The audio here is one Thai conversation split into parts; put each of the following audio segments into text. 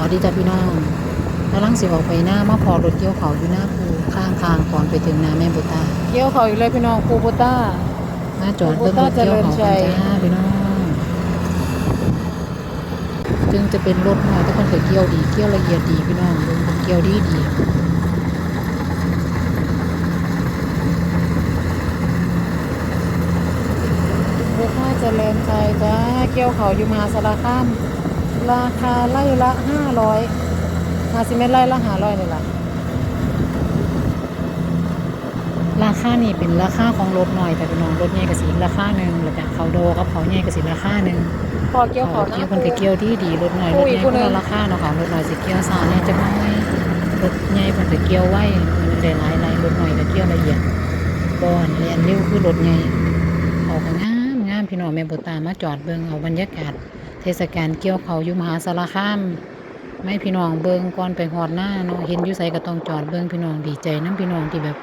อดีจ้ะพี่น้องกำลังสิออกไปหน้ามาพอรถเกี่ยวเขาอยู่หน้าภูข้างทางก่อนไปถึงนาแม่บุตาเกี่ยวเขาอีกเลยพี่น้องคูโบต้ามาจอดเบิ่งรถเกี่ยวเขากันจ้าพี่น้องจึงจะเป็นรถน้อยแต่คนก็เกี่ยวดีเกี่ยวละเอียดดีพี่น้องเบิ่งเพิ่นเกี่ยวดีดีคูโบต้าเจริญใจจ้าเกี่ยวเขาอยู่มหาสารคาม ราคาไล่ละห้าร้อยหาซิเมนไล่ละห้าร้อยนี่แหละราคานี่เป็นราคาของรถหน่อยแต่พี่น้องรถใหญ่ก็สิราคาหนึงแล้วก็เขาโดกับเขาใหญ่ก็สิราคาหนึงพอเกี่ยวเขาเกี่ยวนะเพิ่นก็เกี่ยวดีดีรถหน่อยรถใหญ่อุ้เพิ่ยนผู้หนึ่ก็งราคาเนาะค่ะรถหน่อยสิเกี่ยวซาเนี่ยจักหน่อยรถใหญ่เพิ่นก็เกี่ยวไว้มันได้หลายหลายรถหน่อยก็เกี่ยวละเอียดบ่อนเรียนเร็วคือรถใหญ่ออกก็งามงามพี่น้องแม่บุตามาจอดเบิ่งเอาบรรยากาศเท ศกาลเกี่ยวเขาอยู่มหาสารคามไม่พี่น้องเบิงก่อนไปฮอดหน้าเนาะเห็นอยู่ไสก็ต้องจอดเบิงพี่น้องดีใจนํพี่น้องที่แบบ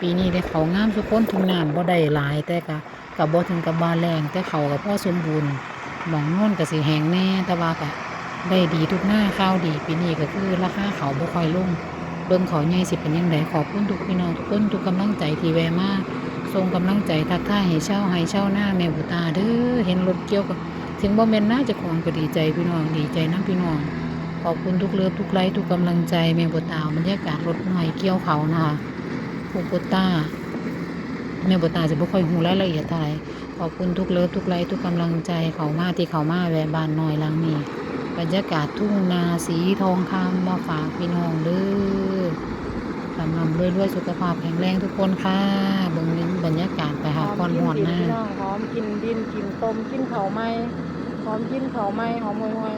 ปีนี้ได้เขางามทุกคนทุ่งน้ำบ่ได้หลายแต่ก็ก็บ่ถึงกับบ่าแรงแต่เขาก็พอสมบูรณ์หมองน่นก็สิแหงแน่แต่ว่าก็ได้ดีทุกหน้าข้าวดีปีนี้ก็คือราคาเขาบ่ค่อยลงเบิ่งเขาใหญ่สิเป็นยังไงขอบคุณทุกพี่น้องทุกคนทุกกำลังใจที่แวมาส่งกำลังใจทักทายให้เช่าให้เช่าหน้าแม่บุตาเด้อเห็นรถเกี่ยวกับ ถึงบ่แม่นน่าจะของก็ดีใจพี่น้องดีใจนํพี่น้อง ขอบคุณทุกเลิฟทุกไลค์ทุกกำลังใจแม่บุตาบรรยากาศรถหน่อยเกี่ยวเขานะคะคูโบต้าแม่บุตาจะบ่ค่อยฮู้รายละเอียดเท่าไรขอบคุณทุกเลิฟทุกไลค์ทุกกำลังใจเขามาที่เขามาแวบานน้อยลังนี้บรรยากาศทุ่งนาสีทองคำมาฝากพี่น้องเด้อ ลำลำด้วยด้วยๆสุขภาพแข็งแรงทุกคนค่ะเบิ่งบรรยากาศไปหาคอนหอนหน้าพี่น้องหอมกินดินกินต้มกินเขาวไหมหอมกินเขาวไหมหอมห่วยห่วย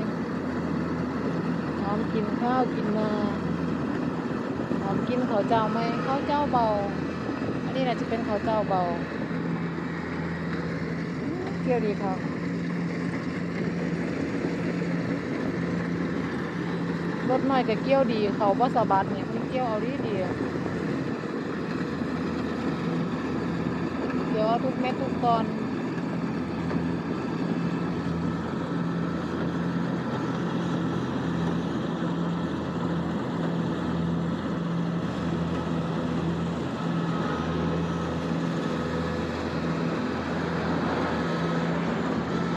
ๆหอมกินข้าวกินนาหอมกินข้าวเจ้าไหมข้าวเจ้าเบา อันนี้น่าจะเป็นข้าวเจ้าเบาเที่ยวดีครั รถหน่อยกับเกี้ยวดี เขาบ่สะบัดเนี่ยมันเกี้ยวเอาดีดีเดี๋ยวทุกเม็ดทุกตอน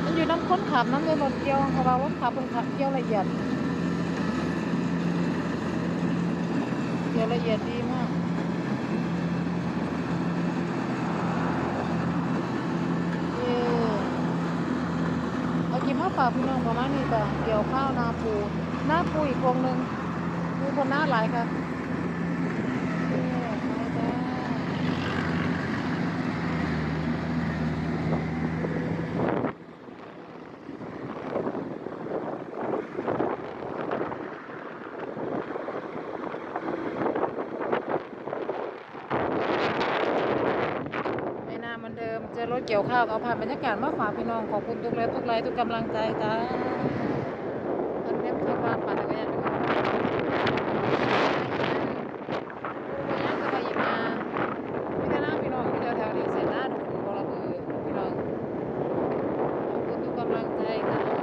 มันอยู่น้ำค้นขับน้ำเลยรถเกี่ยวเพราะว่าคนขับคนขับเกี่ยวละเอียดเกี่ ยวละเอียดดีมากเออเอากินข้าวเปล่าพี่น้องประมาณนี้จ้ะเกี่ยวข้าวนาปู นาปูอีกวงหนึ่งมีคนหน้าหลายค่ะเออไปจ้า ไม่น่าเหมือนเดิม เจอ รถเกี่ยวข้าวเอาผ่านบรรยากาศมาฝากพี่น้องขอบคุณทุกเล็ทุกไลทุกกำลังใจจ้าอันนี้คือว่าปั่นจักรยานอยู่ผู้บริหางก็ไปหยิมาพี่แต่หน้าพี่น้องที่แถวๆนี้เสร็จหน้าถึงบอระบือพี่น้องขอบคุณทุกกำลังใจจ้า